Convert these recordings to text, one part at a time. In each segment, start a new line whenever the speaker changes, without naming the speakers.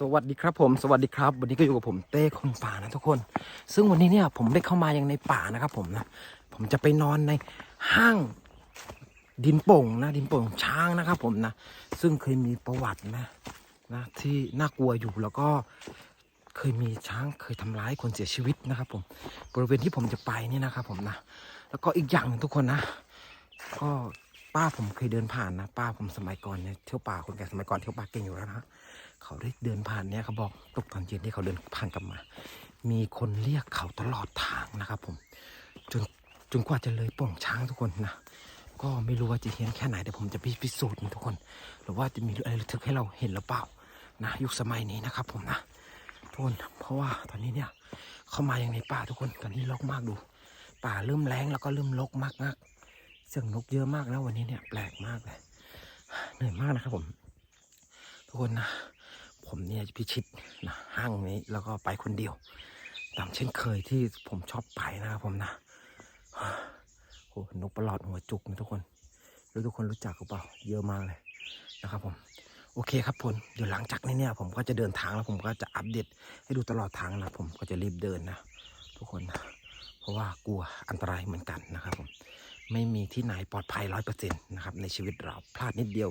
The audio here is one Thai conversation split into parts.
สวัสดีครับผมสวัสดีครับ วันนี้ก็อยู่กับผมเต้คนป่านะทุกคน ซึ่งวันนี้เนี่ยผมได้เข้ามายังในป่านะครับผมนะผมจะไปนอนในห้างดินโป่งนะ ดินโป่งช้างนะครับผมนะซึ่งเคยมีประวัตินะนะที่น่ากลัวอยู่แล้วก็เคยมีช้างเคยทำร้ายคนเสียชีวิตนะครับ ผมบริเวณที่ผมจะไปนี่นะครับผมนะแล้วก็อีกอย่างหนึงทุกคนนะ ก็ป้าผมเคยเดินผ่านนะ ป้าผมสมัยก่อนเนี่ยเที่ยวป่าคนแก่สมัยก่อนเที่ยวป่าเก่งอยู่แล้วนะ เขาได้เดินผ่านเนี่ยเขาบอกตกตอนเย็นที่เขาเดินผ่านกลับมา มีคนเรียกเขาตลอดทางนะครับ ผม จนจนกว่าจะเลยโป่งช้างทุกคนนะก็ไม่รู้ว่าจะเฮี้ยนแค่ไหนแต่ผมจะพิสูจน์ทุกคน หรือว่าจะมีอะไรระทึกให้เราเห็นหรือเปล่านะยุคสมัยนี้นะครับ ผมนะทุกคนเพราะว่าตอนนี้เนี่ยเข้ามาอย่างในป่าทุกคนตอนนี้รกมากดู ป่าเริ่มแรงแล้วก็เริ่มรกมากมากเสียงนกเยอะมากนะวันนี้เนี่ยแปลกมากเลยเหนื่อยมากนะครับผม ทุกคนนะ ผมเนี่ยพิชิตนะห้างนี้แล้วก็ไปคนเดียว ตามเช่นเคยที่ผมชอบไปนะครับผมนะโอ้นกประหลอดหัวจุกนะทุกคนรู้ทุกคนรู้จักหรือเปล่า เยอะมากเลยนะครับผมโอเคครับผมเดี๋ยวหลังจากนี้เนี่ย ผมก็จะเดินทางแล้วผมก็จะอัปเดตให้ดูตลอดทางนะผมก็จะรีบเดินนะทุกคนนะเพราะว่ากลัวอันตรายเหมือนกันนะครับผมไม่มีที่ไหนปลอดภัยร้อยเปอร์เซ็นต์นะครับในชีวิตเราพลาดนิดเดียว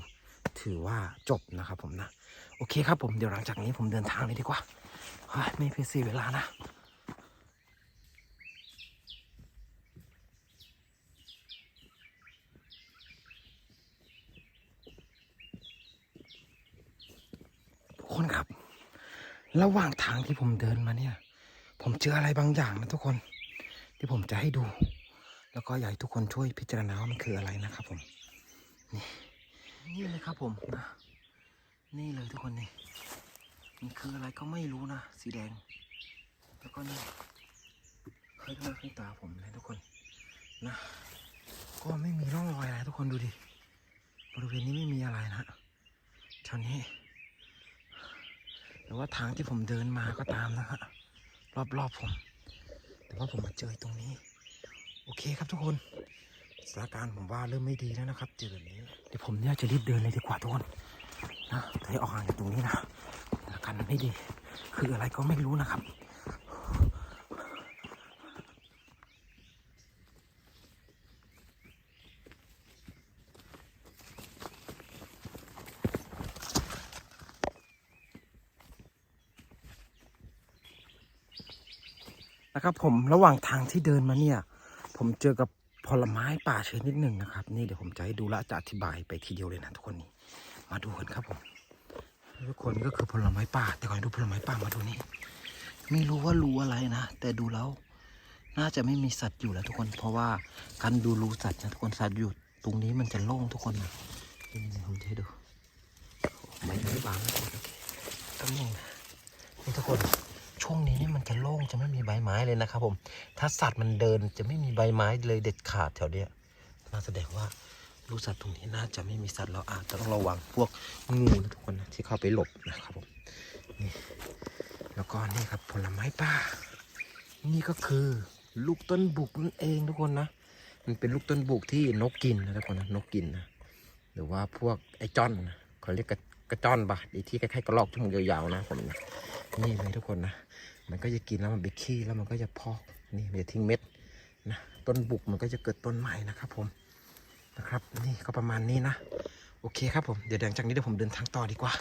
ถือว่าจบนะครับผมนะ โอเคครับผมเดี๋ยวหลังจากนี้ผมเดินทางเลยดีกว่า ไม่เพียเสียเวลานะทุกคนครับ ระหว่างทางที่ผมเดินมาเนี่ย ผมเจออะไรบางอย่างนะทุกคน ที่ผมจะให้ดู แล้วก็อยากให้ทุกคนช่วยพิจารณาว่ามันคืออะไรนะครับผม นี่ นี่เลยครับผมนะนี่เลยทุกคนนี่มันคืออะไรก็ไม่รู้นะ สีแดง แล้วก็นี่เคยมาขึ้นตาผมเลยทุกคนนะ ก็ไม่มีร่องรอยอะไรทุกคนดูดิบริเวณนี้ไม่มีอะไรนะแถวนี้แต่ว่าทางที่ผมเดินมาก็ตามนะฮะรอบๆผม แต่ว่าผมมาเจอตรงนี้ โอเคครับทุกคน สถานการณ์ผมว่าเริ่มไม่ดีแล้วนะครับ เจอแบบนี้เดี๋ยวผมเนี่ยจะรีบเดินเลยดีกว่าทุกคนนะถ้าให้ออกห่างจากตรงนี้นะอาการมันไม่ดี คืออะไรก็ไม่รู้นะครับนะครับผมระหว่างทางที่เดินมาเนี่ย ผมเจอกับ ผลไม้ป่าชนิดหนึ่งนะครับ นี่เดี๋ยวผมจะให้ดูและจะอธิบายไปทีเดียวเลยนะทุกคนนี่มาดูกันครับผมทุกคนก็คือผลไม้ป่า แต่ก่อนดูผลไม้ป่ามาดูนี่ไม่รู้ว่ารู้อะไรนะแต่ดูแล้วน่าจะไม่มีสัตว์อยู่แล้วทุกคน เพราะว่าการดูรู้สัตว์นะทุกคนสัตว์อยู่ตรงนี้มันจะโล่งทุกคนนะนี่นี่ผมจะให้ดูไม่ไม่บางนะทุกคนก็นี่นะนี่ทุกคน ช่วงนี้นี่มันจะโล่งจะไม่มีใบไม้เลยนะครับ ผม ถ้าสัตว์มันเดินจะไม่มีใบไม้เลยเด็ดขาดแถวเนี้ยน่าแสดงว่ารู้สัตว์ตรงนี้น่าจะไม่มีสัตว์เราอาจจะต้องระวังพวกงูนะทุกคนนะที่เข้าไปหลบนะครับผมนี่แล้วก็นี่ครับผลไม้ป่า นี่ก็คือลูกต้นบุกนั่นเองทุกคนนะ มันเป็นลูกต้นบุกที่นกกินนะทุกคนนะนกกินนะหรือว่าพวกไอจ้อนนะเขาเรียกกระจ้อนปะไอที่คล้ายๆกระรอกที่มันยาวๆนะผมนะ นี่เลยทุกคนนะ มันก็จะกินแล้วมันไปขี้แล้วมันก็จะพอก นี่มันจะทิ้งเม็ดนะ ต้นบุกมันก็จะเกิดต้นใหม่นะครับผม นะครับ นี่ก็ประมาณนี้นะ โอเคครับผม เดี๋ยวหลังจากนี้เดี๋ยวผมเดินทางต่อดีกว่า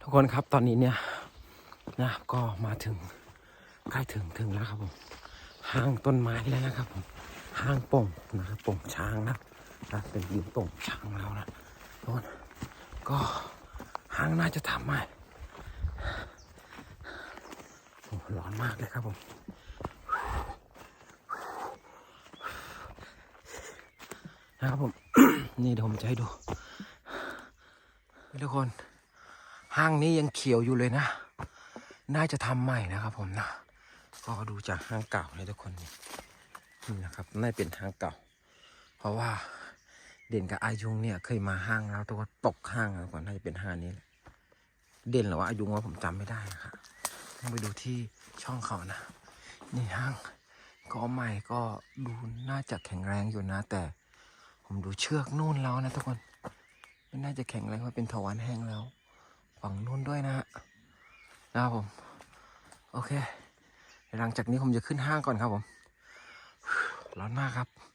ทุกคนครับตอนนี้เนี่ยนะก็มาถึงใกล้ถึงถึงแล้วครับผมห้างต้นไม้แล้วนะครับผม ห้างโป่งนะครับโป่งช้างนะนะเป็นดินโป่งช้างแล้วนะทุกคนก็ห้างน่าจะทำใหม่ร้อนมากเลยครับผมนะครับผม นี่เดี๋ยวผมจะให้ดูทุกคนห้างนี้ยังเขียวอยู่เลยนะ น่าจะทำใหม่นะครับผมนะกก็ดูจากห้างเก่าเลยทุกคนนี่ นี่นะครับน่าเป็นห้างเก่า เพราะว่าเด่นกับอายุงเนี่ยเคยมาห้างแล้วแตัวาตกห้างแล้วก่อนน่าจะเป็นห้างนี้แหละเด่นหรือว่าอายุงว่าผมจำไม่ได้นะครับต้องไปดูที่ช่องเขานะนี่ห้างก็ใหม่ก็ดูน่าจะแข็งแรงอยู่นะ แต่ผมดูเชือกนู่นแล้วนะทุกคนไม่น่าจะแข็งแรงเพราะเป็นถวันแห้งแล้วฝั่งนู่นด้วยนะฮะนะครับผม โอเคหลังจากนี้ผมจะขึ้นห้างก่อนครับผม ร้อนมากครับ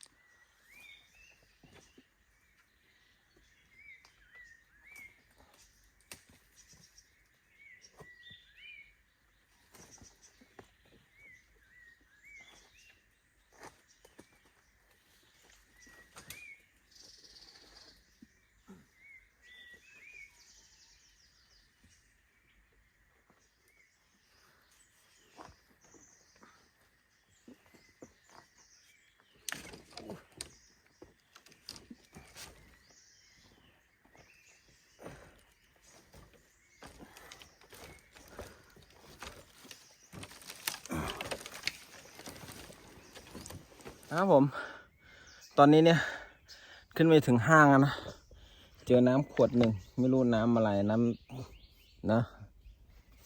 นะครับผม ตอนนี้เนี่ย ขึ้นไปถึงห้างนะ เจอน้ำขวดหนึ่ง ไม่รู้น้ำอะไรน้ำนะ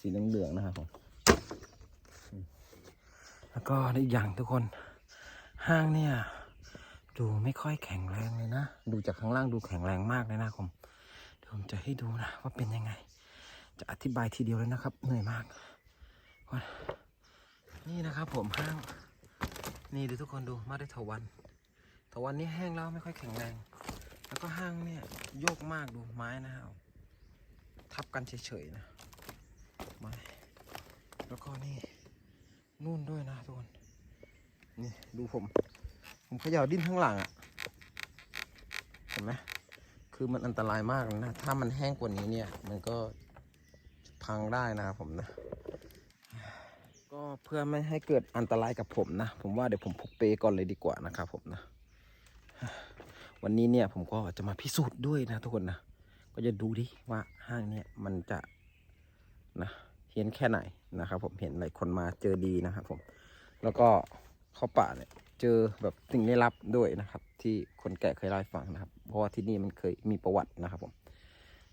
สีเหลืองๆนะครับผม แล้วก็อีกอย่างทุกคน ห้างเนี่ย ดูไม่ค่อยแข็งแรงเลยนะ ดูจากข้างล่างดูแข็งแรงมากเลยนะผมเดี๋ยวผมจะให้ดูนะว่าเป็นยังไง จะอธิบายทีเดียวเลยนะครับ เหนื่อยมาก นี่นะครับผมห้าง นี่ดูทุกคนดูมาได้ถวันถวันนี้แห้งแล้วไม่ค่อยแข็งแรง แล้วก็ห้างเนี่ยโยกมากดูไม้นะครับทับกันเฉยๆนะไม้แล้วก็นี่นู่นด้วยนะทุกคนนี่ดูผม ผมขย่าดิ้นข้างหลังอะ่ะเห็นไหมคือมันอันตรายมากนะ ถ้ามันแห้งกว่านี้เนี่ย มันก็พังได้นะครับผมนะ เพื่อไม่ให้เกิดอันตรายกับผมนะ ผมว่าเดี๋ยวผมพกเปก่อนเลยดีกว่านะครับผมนะ วันนี้เนี่ยผมก็จะมาพิสูจน์ด้วยนะทุกคนนะ ก็จะดูดิว่าห้างเนี่ยมันจะนะเห็นแค่ไหนนะครับผมเห็นหลายคนมาเจอดีนะครับผม แล้วก็เข้าป่าเนี่ยเจอแบบสิ่งลี้ลับด้วยนะครับ ที่คนแก่เคยเล่าให้ฟังนะครับ เพราะว่าที่นี่มันเคยมีประวัตินะครับผม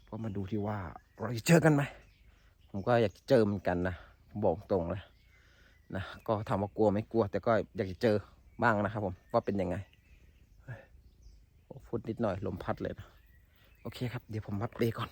ก็มาดูที่ว่าเราจะเจอกันไหมผมก็อยากเจอเหมือนกันนะผมบอกตรงเลย นะก็ถามว่ากลัวไหม่กลัว แต่ก็อยากจะเจอบ้างนะครับผมว่าเป็นยังไงฟุดนิดหน่อยลมพัดเลยนะโอเคครับ เดี๋ยวผมวัดเบรก่อน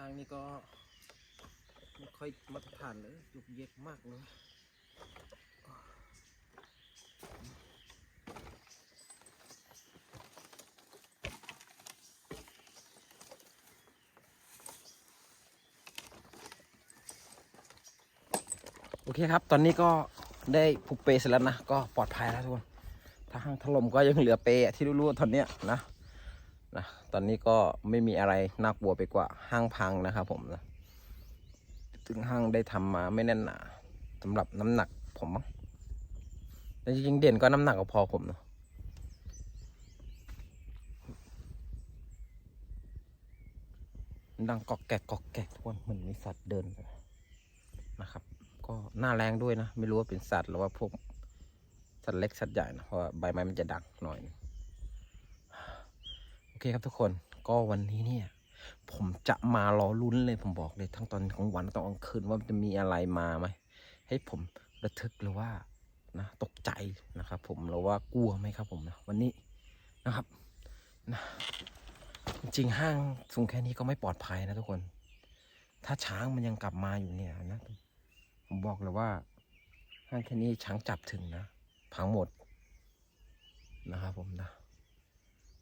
ทางนี้ก็ไม่ค่อยมาตรฐานเลยยุกเย็กมากเลยโอเคครับ ตอนนี้ก็ได้ผูกเปเสร็จแล้วนะ ก็ปลอดภัยแล้วทุกคน ถ้าห้างถล่มก็ยังเหลือเปที่รู้ๆตอนเนี้ยนะ นะตอนนี้ก็ไม่มีอะไรน่ากลัวไปกว่าห้างพังนะครับผมนะถึงห้างได้ทำมาไม่แน่นหนาสำหรับน้ำหนักผมแต่จริงๆเด่นก็น้ำหนักก็พอผมเนาะดังกอกแกกกอกแกกทุกคนเหมือนมีสัตว์เดินนะครับ ก็หน้าแรงด้วยนะ ไม่รู้ว่าเป็นสัตว์หรือว่าพวกสัตว์เล็กสัตว์ใหญ่นะเพราะใบไม้มันจะดังหน่อยนะ อเคครับทุกคนก็วันนี้เนี่ย ผมจะมารอลุ้นเลยผมบอกเลยทั้งตอนของวันและตอนกลางคืนว่าจะมีอะไรมาไหมให้ผมระทึกหรือว่านะตกใจนะครับผมหรือว่ากลัวไหมครับผมนะวันนี้นะครับนะจริงห้างสูงแค่นี้ก็ไม่ปลอดภัยนะทุกคน ถ้าช้างมันยังกลับมาอยู่เนี่ยนะผมบอกเลยว่า ห้างแค่นี้ช้างจับถึงนะพังหมดนะครับผมนะ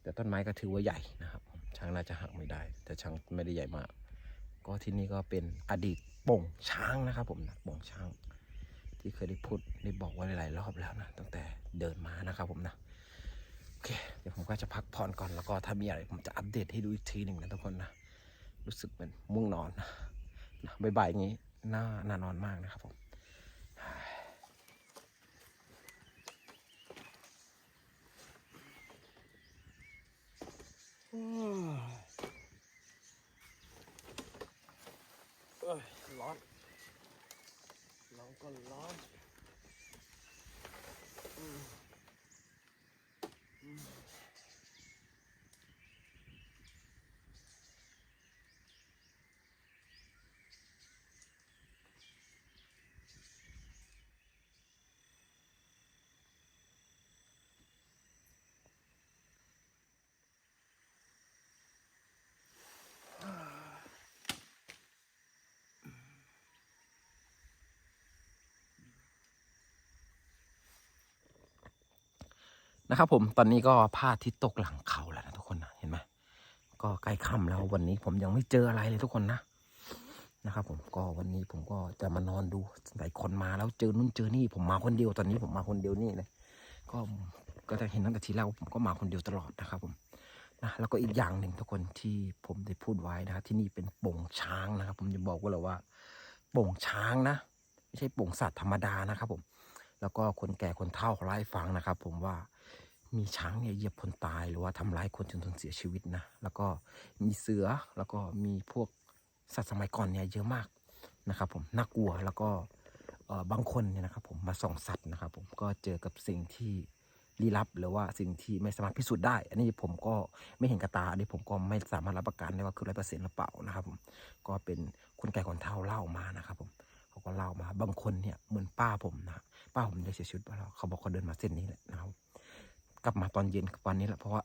แต่ต้นไม้ก็ถือว่าใหญ่นะครับ ช้างน่าจะหักไม่ได้ แต่ช้างไม่ได้ใหญ่มาก ก็ที่นี่ก็เป็นอดีตโป่งช้างนะครับผมนะโป่งช้าง ที่เคยได้พูดได้บอกไว้หลายรอบแล้วนะตั้งแต่เดินมานะครับผมนะโอเคเดี๋ยวผมก็จะพักผ่อนก่อนแล้วก็ถ้ามีอะไรผมจะอัปเดตให้ดูอีกทีหนึ่งนะทุกคนนะรู้สึกเหมือนม่วงนอนนะนะบ่ายๆอย่างนี้น่าน่านอนมากนะครับผม เอ้ยร้อน ร้อนก็ร้อนอืมอืม นะครับผมตอนนี้ก็พระอาทิตย์ตกหลังเขาแล้วนะทุกคนนะเห็นไหมก็ใกล้ค่ำแล้ววันนี้ผมยังไม่เจออะไรเลยทุกคนนะนะครับผมก็วันนี้ผมก็จะมานอนดูหลายคนมาแล้วเจอนู่นเจอนี่ผมมาคนเดียวตอนนี้ผมมาคนเดียวนี่เลยก็ก็จะเห็นตั้งแต่ทีแรกผมก็มาคนเดียวตลอดนะครับผมนะแล้วก็อีกอย่างหนึ่งทุกคนที่ผมได้พูดไว้นะครับที่นี่เป็นโป่งช้างนะครับ ผมจะบอกว่าเลยว่า โป่งช้างนะ ไม่ใช่โป่งสัตว์ธรรมดานะครับผม แล้วก็คนแก่คนเฒ่าเขาเล่าให้ฟังนะครับ ผมว่า มีช้างเนี่ยเหยียบคนตายหรือว่าทำร้ายคนจนถึงเสียชีวิตนะ แล้วก็มีเสือแล้วก็มีพวกสัตว์สมัยก่อนเนี่ยเยอะมากนะครับผมน่ากลัวแล้วก็เอ่อบางคนเนี่ยนะครับผมมาส่องสัตว์นะครับผมก็เจอกับสิ่งที่ลี้ลับหรือว่าสิ่งที่ไม่สามารถพิสูจน์ได้ อันนี้ผมก็ไม่เห็นกระตา อันนี้ผมก็ไม่สามารถรับประกันได้ว่าคือร้อยเปอร์เซ็นต์หรือเปล่านะครับผม ก็เป็นคนแก่คนเฒ่าเล่ามานะครับผมเขาก็เล่ามา บางคนเนี่ยเหมือนป้าผมนะ ป้าผมได้เสียชีวิตไปแล้ว เขาบอกเขาเดินมาเส้นนี้แหละนะครับ กลับมาตอนเย็นวันนี้แหละเพราะว่า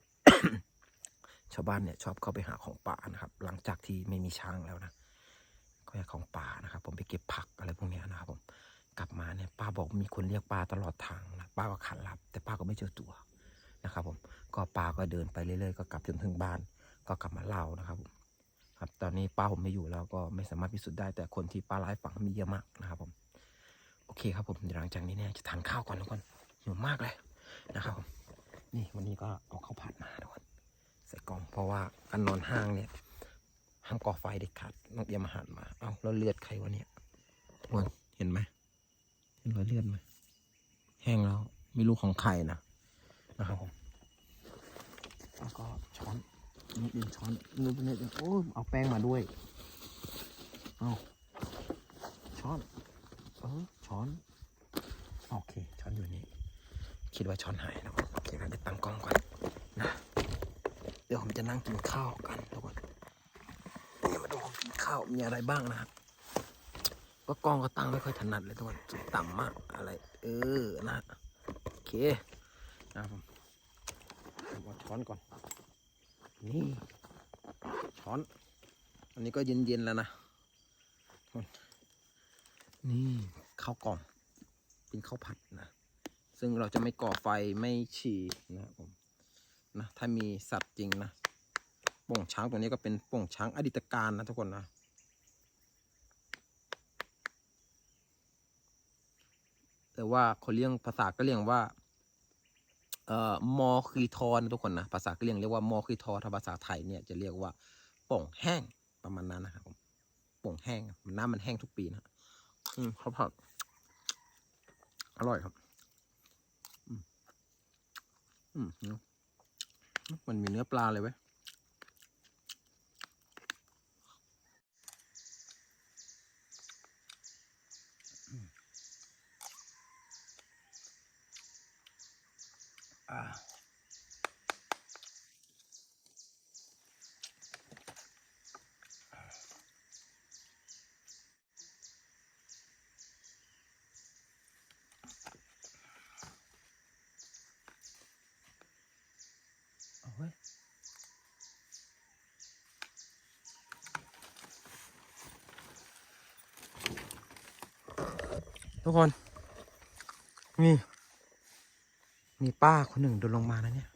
ชาวบ้านเนี่ยชอบเข้าไปหาของป่านะครับ หลังจากที่ไม่มีช้างแล้วนะก็อยากของป่านะครับ ผมไปเก็บผักอะไรพวกเนี้ยนะครับผมกลับมาเนี่ยป้าบอกมีคนเรียกป้าตลอดทางนะป้าก็ขันรับ แต่ป้าก็ไม่เจอตัวนะครับผมก็ป้าก็เดินไปเรื่อยๆก็กลับจนถึงบ้าน ก็กลับมาเล่านะครับผมครับตอนนี้ป้าผมไม่อยู่แล้วก็ไม่สามารถพิสูจน์ได้แต่คนที่ป้าเล่าให้ฟังมีเยอะมากนะครับผมโอเคครับผมหลังจากนี้เนี่ยจะทานข้าวก่อนทุกคนหิวมากเลยนะครับผม นี่วันนี้ก็เอาข้าวผัดมาทุกคนใส่กล่องเพราะว่าการนอนห้างเนี่ยห้ามก่อไฟเด็ดขาดต้องเตรียมอาหารมา เอ้าแล้วเลือดใครวะเนี่ยทุกคนเห็นไหมเห็นรอยเลือดไหมแห้งแล้วไม่รู้ของใครนะนะครับผมแล้วก็ช้อนนี่ดึงช้อนนี่นี่โอ้เอาแป้งมาด้วยเอาช้อนเออช้อน โอเค ช้อนอยู่นี่ คิดว่าช้อนหายนะโอเเดี๋ยวตั้งกล้องก่อนนะ เดี๋ยวผมจะนั่งกินข้าวกันทุกคนนี่มาดูผมกินข้าวมีอะไรบ้างนะครับก็กล้องก็ตั้งไม่ค่อยถนัดเลยทุกคนต่ำมากอะไร เออนะโอเคนะผมเอาช้อนก่อน นี่ ช้อน อันนี้ก็เย็นๆแล้วนะนี่ข้าวกล่อง เป็นข้าวผัดนะ ซึ่งเราจะไม่ก่อไฟไม่ฉี่นะครับผมนะถ้ามีสัตว์จริงนะป่งช้างตัวนี้ก็เป็นป่งช้างอดีตการนะทุกคนนะแต่ว่าเขาเรียกภาษาก็เรียกว่าเอ่อมอคีทอนะทุกคนนะภาษาก็เรียกเรียกว่ามอคีทอถ้าภาษาไทยเนี่ยจะเรียกว่าป่งแห้งประมาณนั้นนะครับผมป่งแห้งน้ำมันแห้งทุกปีนะอืมข้าวผัดอร่อยครับ มมันมีเนื้อปลาเลยเว้ยอ่า ทุกคน นี่ มีป้าคนหนึ่งเดินลงมานะเนี่ย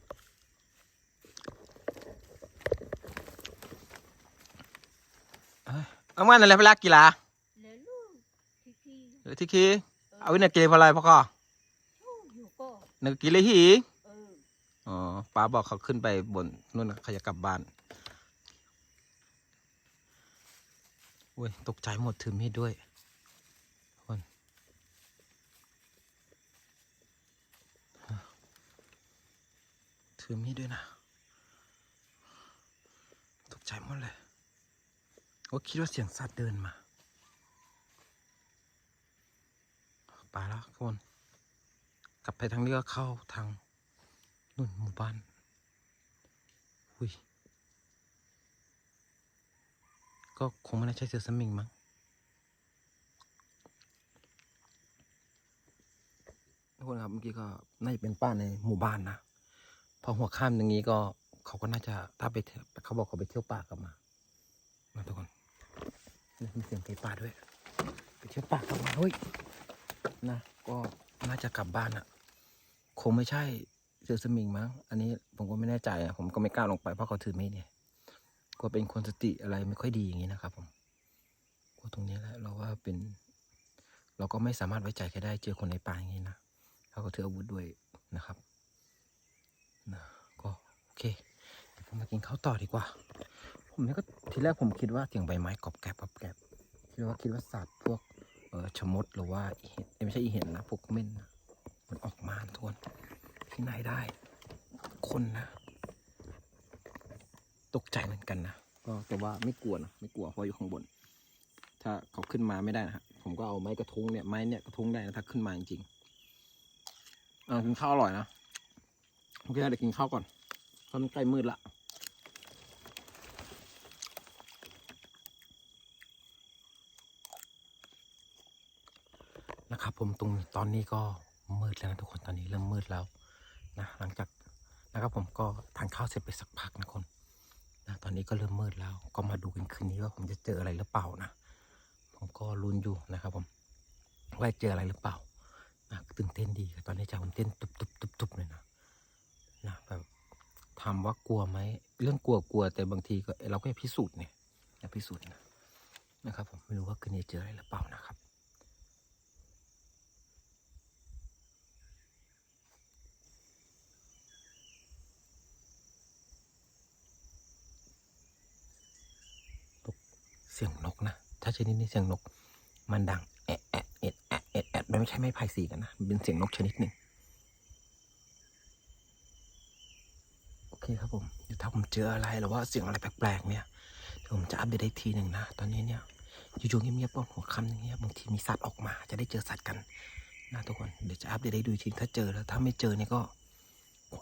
เออาเมื่อนั่นแหละเวลากีฬา
เลลูทีที
หรือที่คีเอาว้เนี่ยกีฬาอะไรพ่อก็นึกกีฬาหี
อ๋อ
ป้าบอกเขาขึ้นไปบนนู่นเขาจะกลับบ้านโอ้ยตกใจหมดถือมีดด้วย ถือมีดด้วยนะ ตกใจหมดเลยโอ้คิดว่าเสียงสัตว์เดินมาไปแล้วทุกคนกลับไปทางนี้ก็เข้าทางนู่นหมู่บ้านอุ้ยก็คงไม่น่าใช่เสือสมิงมั้งทุกคนครับเมื่อกี้ก็น่าจะเป็นป้าในหมู่บ้านนะ พอหัวข้ามอย่างนี้ก็เขาก็น่าจะถ้าไปเที่ยวเขาบอกเขาไปเที่ยวป่ากลับมานะทุกคนนี่มีเสียงไก่ป่าด้วย ไปเที่ยวป่ากลับมาเฮ้ยนะก็น่าจะกลับบ้านอะคงไม่ใช่เสือสมิงมั้ง อันนี้ผมก็ไม่แน่ใจอะผมก็ไม่กล้าลงไปเพราะเขาถือมีดเนี่ยก็เป็นคนสติอะไรไม่ค่อยดีอย่างนี้นะครับ ผมก็ตรงนี้แหละเราว่าเป็น เราก็ไม่สามารถไว้ใจใครได้เจอคนในป่าอย่างนี้นะเขาก็ถืออาวุธด้วยนะครับ นะก็โอเคเดี๋ยวผมมากินข้าวต่อดีกว่า ผมเนี่ยก็ทีแรกผมคิดว่าเสียงใบไม้กรอบแกรบกรอบแกรบคิดว่าคิดว่าสัตว์พวกเออชะมดหรือว่าอีเห็ดไม่ใช่อีเห็นนะพวกเม่นนะมันออกมาทวนที่ไหนได้ คนนะ ตกใจเหมือนกันนะก็แต่ว่าไม่กลัวนะไม่กลัวเพราะอยู่ข้างบน ถ้าเขาขึ้นมาไม่ได้นะฮะผมก็เอาไม้กระทุ้งเนี่ยไม้เนี่ยกระทุ้งได้นะถ้าขึ้นมาจริงๆเออกินข้าวอร่อยนะ โอเคเดี๋ยวกินข้าวก่อนเพราะมันใกล้มืดละนะครับ ผมตรงตอนนี้ก็มืดแล้วนะทุกคนตอนนี้เริ่มมืดแล้วนะหลังจากนะครับผมก็ทานข้าวเสร็จไปสักพักนะคนนะตอนนี้ก็เริ่มมืดแล้ว ก็มาดูกันคืนนี้ว่าผมจะเจออะไรหรือเปล่านะผมก็ลุ้นอยู่นะครับ ผมว่าจะเจออะไรหรือเปล่านะตื่นเต้นดีตอนนี้ใจผมเต้นตุบตุบตุบตุบเลยนะ ถามว่ากลัวไหมเรื่องกลัวกลัวแต่บางทีก็เราก็พิสูจน์เนี่ยพิสูจน์นะนะครับผมไม่รู้ว่าคืนนี้เจออะไรหรือเปล่านะครับเสียงนกนะ ถ้าชนิดนี้เสียงนก มันดังแอะแอะเอ็ดแอะเอ็ดแอะมันไม่ใช่ไม้ไผ่สีกันนะ เป็นเสียงนกชนิดหนึ่ง โอเคครับผมเดี๋ยวถ้าผมเจออะไรหรือว่าเสียงอะไรแปลกๆเนี่ยเดี๋ยวผมจะอัปเดตได้ทีหนึ่งนะ ตอนนี้เนี่ยอยู่ๆเงียบๆก่อนหัวค่ำอย่างเงี้ยบางทีมีสัตว์ออกมา จะได้เจอสัตว์กันนะทุกคนเดี๋ยวจะอัปเดตให้ดูทีถ้าเจอแล้วถ้าไม่เจอเนี่ยก็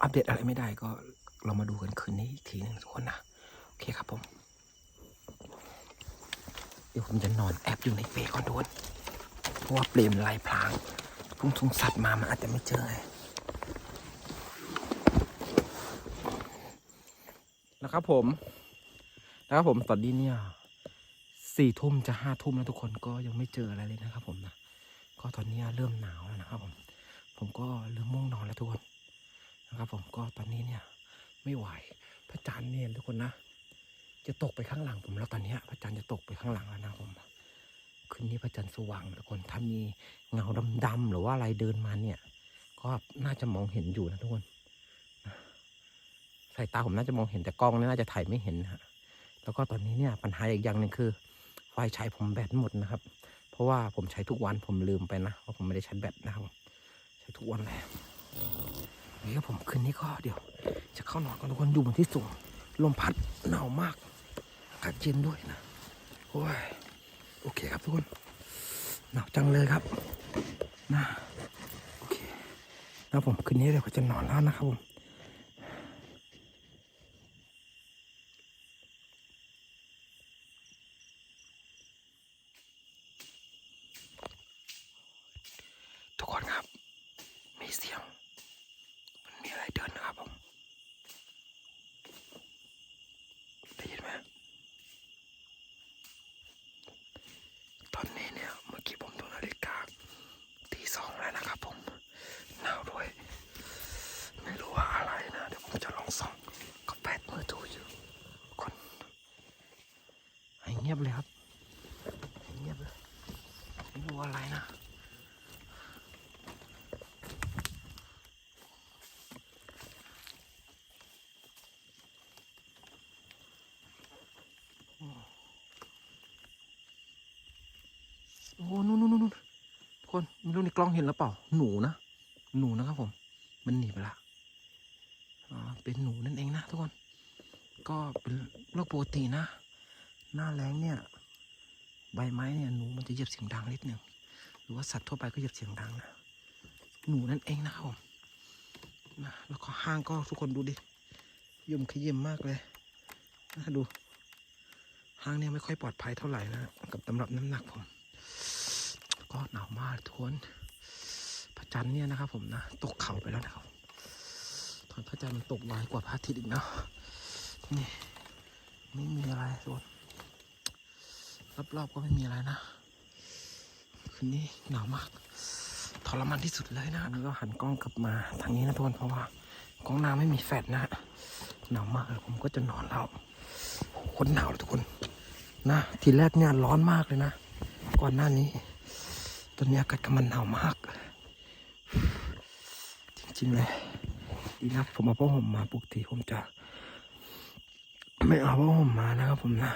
อัปเดตอะไรไม่ได้ก็เรามาดูกันคืนนี้อีกทีหนึ่งทุกคนนะโอเคครับผม เดี๋ยวผมจะนอนแอบอยู่ในเปลก่อนทุกคนเพราะว่าเปลมนลายพลางพุ่งทุงสัตว์มามันอาจจะไม่เจอไง นะครับผม นะครับผมตอนนี้เนี่ยสี่ทุ่มจะห้าทุ่มแล้วทุกคนก็ยังไม่เจออะไรเลยนะครับผมนะก็ตอนนี้เริ่มหนาวแล้วนะครับ ผม ผมก็เริ่มม่วงนอนแล้วทุกคนนะครับ ผมก็ตอนนี้เนี่ย ไม่ไหวพระจันทร์เนี่ยทุกคนนะจะตกไปข้างหลังผมแล้วตอนนี้พระจันทร์จะตกไปข้างหลังแล้วนะผมคืนนี้พระจันทร์สว่างทุกคนถ้ามีเงาดำๆหรือว่าอะไรเดินมาเนี่ย ก็น่าจะมองเห็นอยู่นะทุกคน สายตาผมน่าจะมองเห็นแต่กล้องนี่น่าจะถ่ายไม่เห็นฮะแล้วก็ตอนนี้เนี่ยปัญหาอีกอย่างหนึ่งคือ ไฟใช้ผมแบตหมดนะครับ เพราะว่าผมใช้ทุกวันผมลืมไปนะว่าผมไม่ได้ใช้แบตนะครับใช้ทุกวันเลยเดี๋ยวผมคืนนี้ก็เดี๋ยว จะเข้านอนกันทุกคนอยู่บนที่สูงลมพัดหนาวมากอากาศเย็นด้วยนะโอ้ยโอเคครับทุกคนหนาวจังเลยครับนะโอเคนะผมคืนนี้เดี๋ยวก็จะนอนแล้วนะครับผม ทุกคนครับ มีเสียง มันมีอะไรเดินนะครับผม ได้ยินไหมตอนนี้เนี่ย เมื่อกี้ผมดูนาฬิกาตีสองแล้วนะครับผม หนาวด้วย ไม่รู้ว่าอะไรนะ เดี๋ยวผมจะลองส่องก็แปดมือถืออยู่ คน ให้เงียบเลยครับให้เงียบเลย ไม่รู้อะไรนะ โอ้นู่นนู่นนู่นทุกคนไม่รู้ในกล้องเห็นหรือเปล่า หนูนะ หนูนะครับผม มันหนีไปละอ๋อเป็นหนูนั่นเองนะทุกคน ก็เป็นโรคปกตินะ หน้าแรงเนี่ย ใบไม้เนี่ยหนูมันจะเหยียบเสียงดังนิดหนึ่ง หรือว่าสัตว์ทั่วไปก็เหยียบเสียงดังนะ หนูนั่นเองนะครับผมนะแล้วก็ห้างก็ทุกคนดูดิยุ่มขยิมมากเลยนะดูห้างเนี่ยไม่ค่อยปลอดภัยเท่าไหร่นะกับตำรับน้ำหนักผม ก็หนาวมากทุกคนพระจันทร์เนี่ยนะครับ ผมนะตกเขาไปแล้วนะครับตอนพระจันทร์มันตกไวกว่าพระอาทิตย์อีกนะนี่ไม่มีอะไรทุกคนรอบๆก็ไม่มีอะไรนะคืนนี้หนาวมากทรมานที่สุดเลยนะนี่ก็หันกล้องกลับมาทางนี้นะทุกคนเพราะว่ากล้องหน้าไม่มีแฟลชนะหนาวมากเลยผมก็จะนอนแล้วโอ้โหโคนหนาวทุกคนนะทีแรกเนี่ยร้อนมากเลยนะ ก่อนหน้านี้ อนนี้อากาศกำมันหนาวมาก จริงๆเลย ดีนะผมเอาผ้าห่มมาปกติผมจะ ไม่เอาผ้าห่มมานะครับผมนะ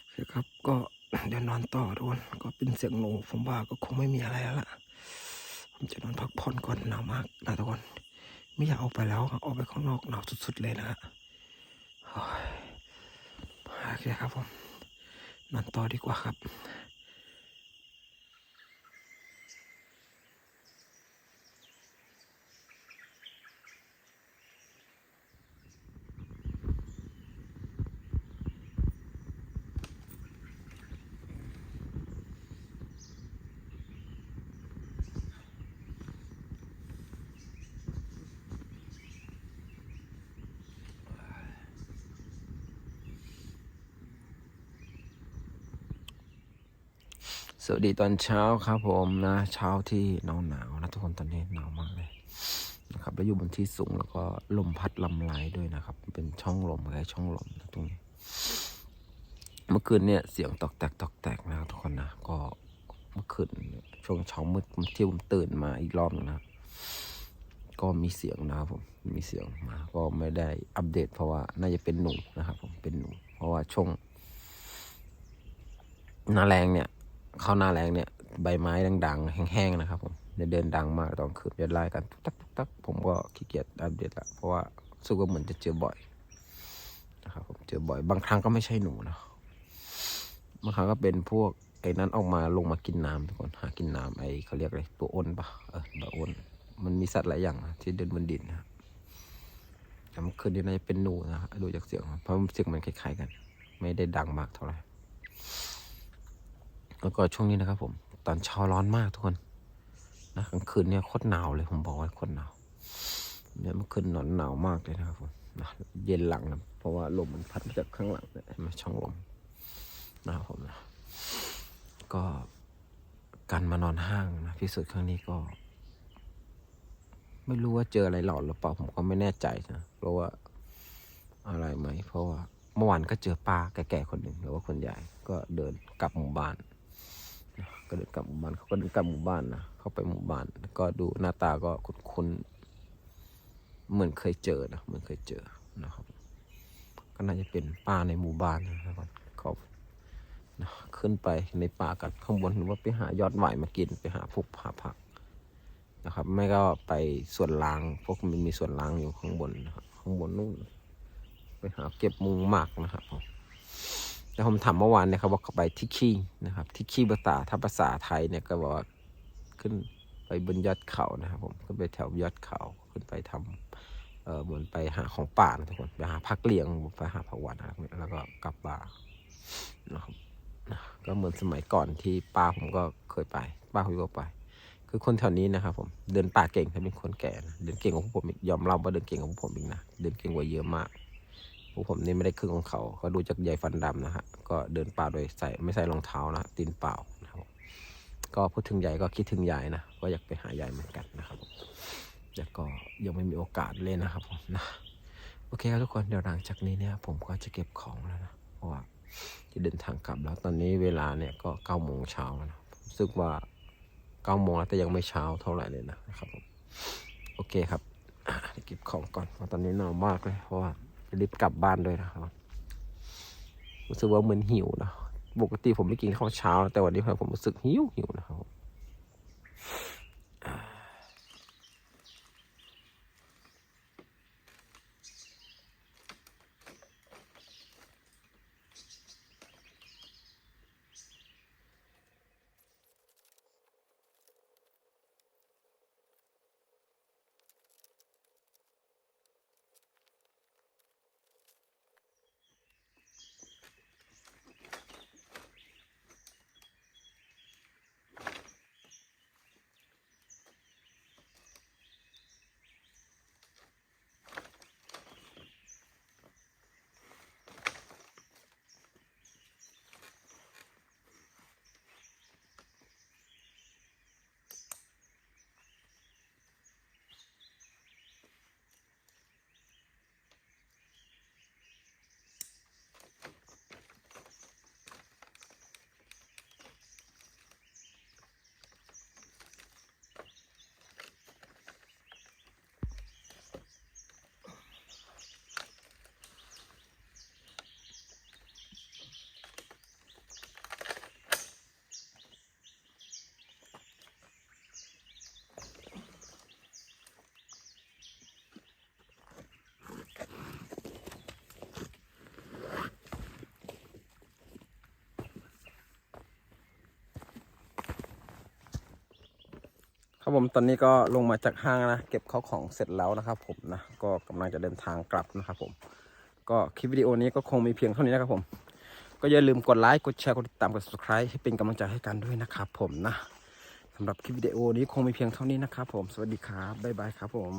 โอเคครับก็เดี๋ยวนอนต่อทุกคนก็เป็นเสียงหนูผมว่าก็คงไม่มีอะไรแล้วล่ะ ผมจะนอนพักผ่อนก่อนหนาวมากนะทุกคนไม่อยากออกไปแล้วอออกไปข้างนอกหนาวสุดๆเลยนะฮะโอ้ยโอเคครับผมนอนต่อดีกว่าครับ สวัสดีตอนเช้าครับผมนะ เช้าที่หนาวหนาวนะทุกคนตอนนี้หนาวมากเลยนะครับแล้วอยู่บนที่สูงแล้วก็ลมพัดลำไหลด้วยนะครับ เป็นช่องลมอะไรช่องลมนะตรงนี้ เมื่อคืนเนี่ยเสียงตอกแตกตอกแตกนะทุกคนนะก็เมื่อคืนช่วงเช้ามืดที่ผมตื่นมาอีกรอบนึงนะก็มีเสียงนะครับผมมีเสียงมา ก็ไม่ได้อัปเดต เพราะว่าน่าจะเป็นหนูนะครับ ผมเป็นหนู เพราะว่าช่วงหน้าแรงเนี่ย เข้าหน้าแรงเนี่ยใบไม้ดัง ๆ แห้งๆนะครับผมเดินดังมากตอนคืนจะไล่กันตุ๊กตักตุ๊กตักผมก็ขี้เกียจอัปเดตละเพราะว่ารู้สึกว่าเหมือนจะเจอบ่อยนะครับผมเจอบ่อยบางครั้งก็ไม่ใช่หนูนะบางครั้งก็เป็นพวกไอ้นั้นออกมาลงมากินน้ำทุกคนหากินน้ำไอ้เขาเรียกอะไรตัวอ้นปะเออตัวอ้นมันมีสัตว์หลายอย่างนะที่เดินบนดินนะครับแต่เมื่อคืนนี้น่าจะเป็นหนูนะดูจากเสียงเพราะเสียงมันคล้ายๆกัน ไม่ได้ดังมากเท่าไหร่ แล้วก็ช่วงนี้นะครับผม ตอนเช้าร้อนมากทุกคนนะกลางคืนเนี่ยโคตรหนาวเลยผมบอกว่าโคตรหนาวเนี่ยเมื่อคืนนอนหนาวมากเลยนะครับผมนะเย็นหลังนะเพราะว่าลมมันพัดมาจากข้างหลังเนี่ยเห็นไหมช่องลมนะครับผมนะก็การมานอนห้างนะพิสูจน์ครั้งนี้ก็ ไม่รู้ว่าเจออะไรหลอนหรือเปล่าผมก็ไม่แน่ใจนะเพราะว่าอะไรไหมเพราะว่าเมื่อวานก็เจอป้าแก่ๆคนหนึ่งหรือว่าคนใหญ่ก็เดินกลับหมู่บ้าน นะก็เดินกลับหมู่บ้านเขาก็เดินกลับหมู่บ้านนะเข้าไปหมู่บ้านก็ดูหน้าตาก็คุ้นๆเหมือนเคยเจอนะเหมือนเคยเจอนะครับ ก็น่าจะเป็นป้าในหมู่บ้านนะครับเขานะขึ้นไปในป่ากันข้างบนหรือว่าไปหายอดหวมากินไปหาพวกหาผักนะครับ ไม่ก็ไปส่วนล้างพวกมันมีส่วนล้างอยู่ข้างบนนะครับข้างบนนู่น ไปหาเก็บมุงหมากนะครับผม แล้วผมถามเมื่อวานนี่ยเขาบอกเขาไปที่ขี้นะครับที่ขี้ภาษาถ้าภาษาไทยเนี่ยก็บอกว่าขึ้นไปบนยอดเขานะครับผมขึ้นไปแถวยอดเขาขึ้นไปทำเออเหมือนไปหาของป่านะทุกคนไปหาพักเลี้ยงไปหาผักหวานอะไรพวกนี้แล้วก็กลับบ้านะครับก็เหมือนสมัยก่อนที่ป้าผมก็เคยไป ป้าคุยก็ไป คือคนแถวนี้นะครับ ผมเดินป่าเก่งถ้าเป็นคนแก่นะเดินเก่งกว่าผมยอมรับว่าเดินเก่งกว่าผมอีกนะเดินเก่งกว่าเยอะมาก พวกผมนี่ไม่ได้ครึ่งของเขาเขาดูจากใยฟันดำนะฮะก็เดินป่าโดยใส่ไม่ใส่รองเท้านะตีนเปล่านะครับก็พูดถึงยายก็คิดถึงยายนะก็อยากไปหายายเหมือนกันนะครับผมแต่ก็ยังไม่มีโอกาสเลยนะครับผมนะโอเคครับทุกคนเดี๋ยวหลังจากนี้เนี่ยผมก็จะเก็บของแล้วนะเพราะว่าจะเดินทางกลับแล้วตอนนี้เวลาเนี่ยก็เก้าโมงเช้าแล้วนะรู้สึกว่าเก้าโมงแล้วแต่ยังไม่เช้าเท่าไหร่เลยนะครับผมโอเคครับเก็บของก่อนเพราะตอนนี้หนาวมากเลยเพราะว่า รีบกลับบ้านด้วยนะครับรู้สึกว่าเหมือนหิวนะปกติผมไม่กินข้าวเช้า แต่วันนี้ผมรู้สึกหิวหิวนะครับ ครับผมตอนนี้ก็ลงมาจากห้างนะ เก็บข้าวของเสร็จแล้วนะครับผมนะ ก็กำลังจะเดินทางกลับนะครับผม ก็คลิปวิดีโอนี้ก็คงมีเพียงเท่านี้นะครับผม ก็อย่าลืมกดไลค์ กดแชร์ กดติดตาม กด subscribe ให้เป็นกำลังใจให้กันด้วยนะครับผมนะสำหรับคลิปวิดีโอนี้คงมีเพียงเท่านี้นะครับผม สวัสดีครับ บ๊ายบายครับผม